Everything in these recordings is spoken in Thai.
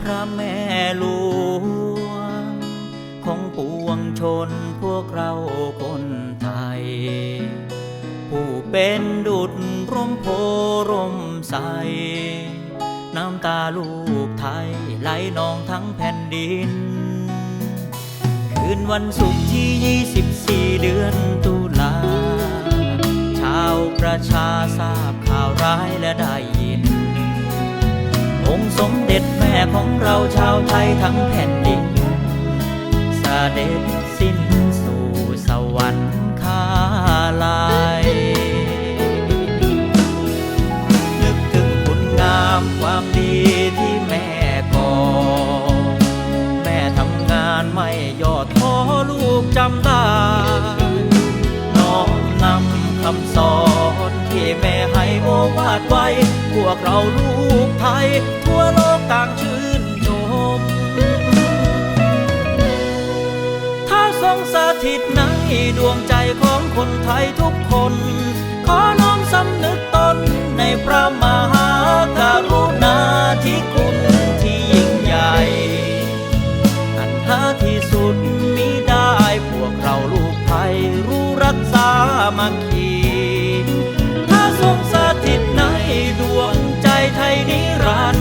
พระแม่หลวง ของปวงชนพวกเราคนไทย ผู้เป็นดุจร่มโพร่มใส น้ำตาลูกไทยไหลนองทั้งแผ่นดิน คืนวันศุกร์ที่ 24 เดือนตุลา ชาวประชาทราบข่าวร้ายและได้ ม่ของเราชาวไทยทั้งแผ่นดินเสด็จสิ้นสู่สวรรคาลัยนึกถึงคุณงามความดีที่แม่ก่อ แม่ทำงานไม่ย่อท้อลูกจำได้น้อมนำคำสอนที่แม่ให้โอวาดไว้ พวกเราลูกไทย ทั่วโลกต่างชื่น ถ้าทรงสถิตในดวงใจของคนไทยทุกคน ขอน้อมสำนึกตนในพระมหากรุณาธิคุณที่ยิ่งใหญ่ อันหาที่สุดมิได้พวกเราลูกไทยรู้รักษามัคคีถ้าทรงสถิตในดวงใจไทยนิรันด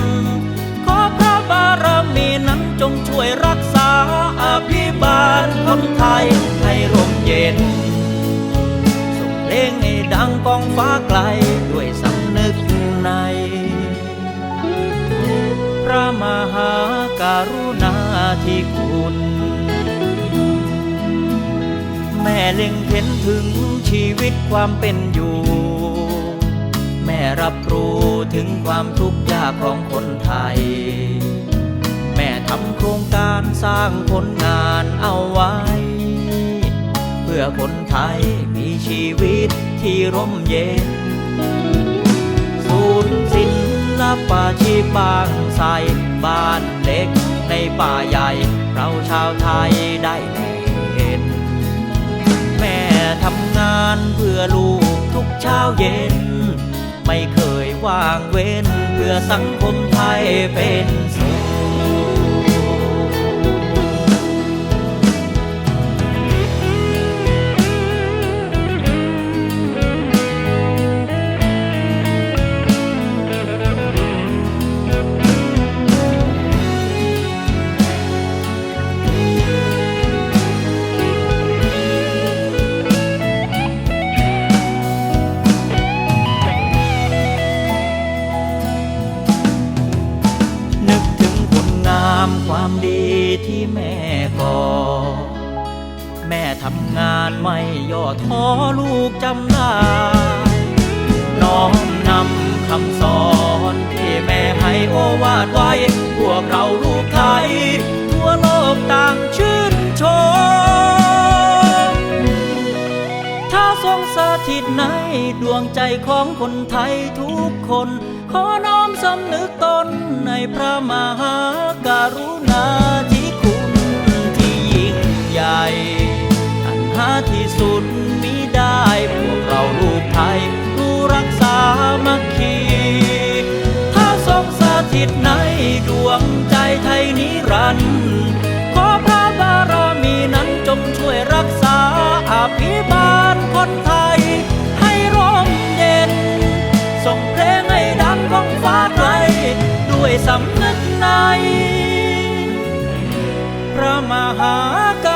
บ้าลคนไทยให้ร่มเย็น ส่งเพลงให้ดังกองฟ้าไกลด้วยสำนึกใน พระมหากรุณาธิคุณ แม่เล็งเห็นถึงชีวิตความเป็นอยู่ แม่รับรู้ถึงความทุกข์ยากของคนไทย ทำโครงการสร้างผลงานเอาไว้ เพื่อคนไทยมีชีวิตที่ร่มเย็น ศูนย์ศิลปาชีพบางไทรบ้านเล็กในป่าใหญ่ เราชาวไทยได้เห็น แม่ทำงานเพื่อลูกทุกเช้าเย็น ไม่เคยว่างเว้น เพื่อสังคมไทยเป็นสำงานไม่ย่อท้อลูกจำได้น้อมนำคำสอนที่แม่ให้โอวาดไว้ พวกเราลูกไทย ทั่วโลกต่างชื่นชม ถ้าทรงสถิตในดวงใจของคนไทยทุกคน ขอน้อมสำนึกตนในพระมหากรุณาธิ สุดมิได้พวกเราลูกไทยรู้รักษามัคคีถ้าทรงสถิตในดวงใจไทยนิรันดร์ขอพระบารมีนั้นจงช่วยรักษาอภิบาลคนไทย ให้ร่มเย็น ส่งเพลงให้ดังก้องฟ้าไกลด้วยสำนึกใน พระมหาก